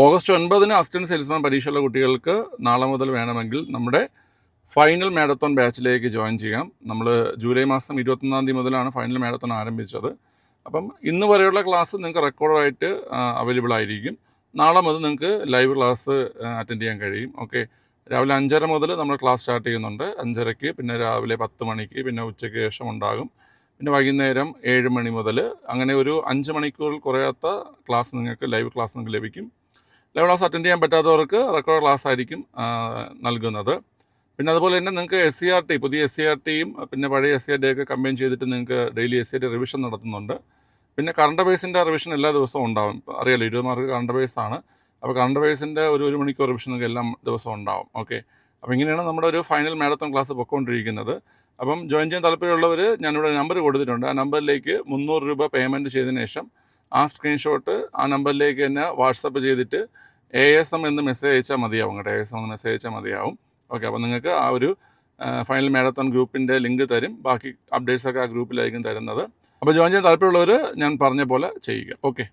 August ഒൻപതിന് assistant salesman പരീക്ഷയുള്ള കുട്ടികൾക്ക് നാളെ മുതൽ വേണമെങ്കിൽ നമ്മുടെ ഫൈനൽ മാരത്തോൺ ബാച്ചിലേക്ക് ജോയിൻ ചെയ്യാം. നമ്മൾ ജൂലൈ മാസം ഇരുപത്തൊന്നാം തീയതി മുതലാണ് ഫൈനൽ മാരത്തോൺ ആരംഭിച്ചത്. അപ്പം ഇന്ന് വരെയുള്ള ക്ലാസ് നിങ്ങൾക്ക് റെക്കോർഡായിട്ട് അവൈലബിൾ ആയിരിക്കും. നാളെ മുതൽ നിങ്ങൾക്ക് ലൈവ് ക്ലാസ് അറ്റൻഡ് ചെയ്യാൻ കഴിയും. ഓക്കെ. രാവിലെ അഞ്ചര മുതൽ നമ്മൾ ക്ലാസ് സ്റ്റാർട്ട് ചെയ്യുന്നുണ്ട്. അഞ്ചരയ്ക്ക് പിന്നെ രാവിലെ പത്ത് മണിക്ക് പിന്നെ ഉച്ചയ്ക്ക് ശേഷം ഉണ്ടാകും. പിന്നെ വൈകുന്നേരം ഏഴ് മണി മുതൽ അങ്ങനെ ഒരു അഞ്ച് മണിക്കൂറിൽ കുറയാത്ത ക്ലാസ് നിങ്ങൾക്ക് ലൈവ് ക്ലാസ് നിങ്ങൾക്ക് ലഭിക്കും. ലൈവ് ക്ലാസ് അറ്റൻഡ് ചെയ്യാൻ പറ്റാത്തവർക്ക് റെക്കോർഡ് ക്ലാസ് ആയിരിക്കും നൽകുന്നത്. പിന്നെ അതുപോലെ തന്നെ നിങ്ങൾക്ക് എസ് സി ആർ ടി പുതിയ എസ് സി ആർ ടിയും പിന്നെ പഴയ എസ് സി ആർ ടി ഒക്കെ കമ്പൈൻ ചെയ്തിട്ട് നിങ്ങൾക്ക് daily S C R T revision നടത്തുന്നുണ്ട്. പിന്നെ കറണ്ട് ബേസിന്റെ റിവിഷൻ എല്ലാ ദിവസവും ഉണ്ടാവും. അറിയാലോ ഇരുപത് മാർക്ക് കറണ്ട് ബേസ് ആണ്. അപ്പോൾ കറണ്ട് ബേസിന്റെ ഒരു ഒരു മണിക്കൂർ റിവിഷൻ നിങ്ങൾക്ക് എല്ലാ ദിവസവും ഉണ്ടാവും. ഓക്കെ അപ്പോൾ ഇങ്ങനെയാണ് നമ്മുടെ ഒരു ഫൈനൽ മാരത്തോൺ ക്ലാസ് പൊയ്ക്കൊണ്ടിരിക്കുന്നത് അപ്പം ജോയിൻ ചെയ്യാൻ താല്പര്യമുള്ളവർ ഞാനിവിടെ നമ്പർ കൊടുത്തിട്ടുണ്ട്. ആ നമ്പറിലേക്ക് മുന്നൂറ് രൂപ പേയ്മെന്റ് ചെയ്തതിന് ശേഷം ആ സ്ക്രീൻഷോട്ട് ആ നമ്പറിലേക്ക് തന്നെ വാട്സപ്പ് ചെയ്തിട്ട് എ എസ് എം എന്ന് മെസ്സേജ് അയച്ചാൽ മതിയാവും കേട്ടോ. എ എസ് എം എന്ന് മെസ്സേജ് അയച്ചാൽ മതിയാവും. ഓക്കെ അപ്പോൾ നിങ്ങൾക്ക് ആ ഒരു ഫൈനൽ മാരത്തോൺ ഗ്രൂപ്പിന്റെ ലിങ്ക് തരും. ബാക്കി അപ്ഡേറ്റ്സ് ഒക്കെ ആ ഗ്രൂപ്പിലായിരിക്കും തരുന്നത്. അപ്പോൾ ജോയിൻ ചെയ്യാൻ താല്പര്യമുള്ളവർ ഞാൻ പറഞ്ഞ പോലെ ചെയ്യുക. ഓക്കെ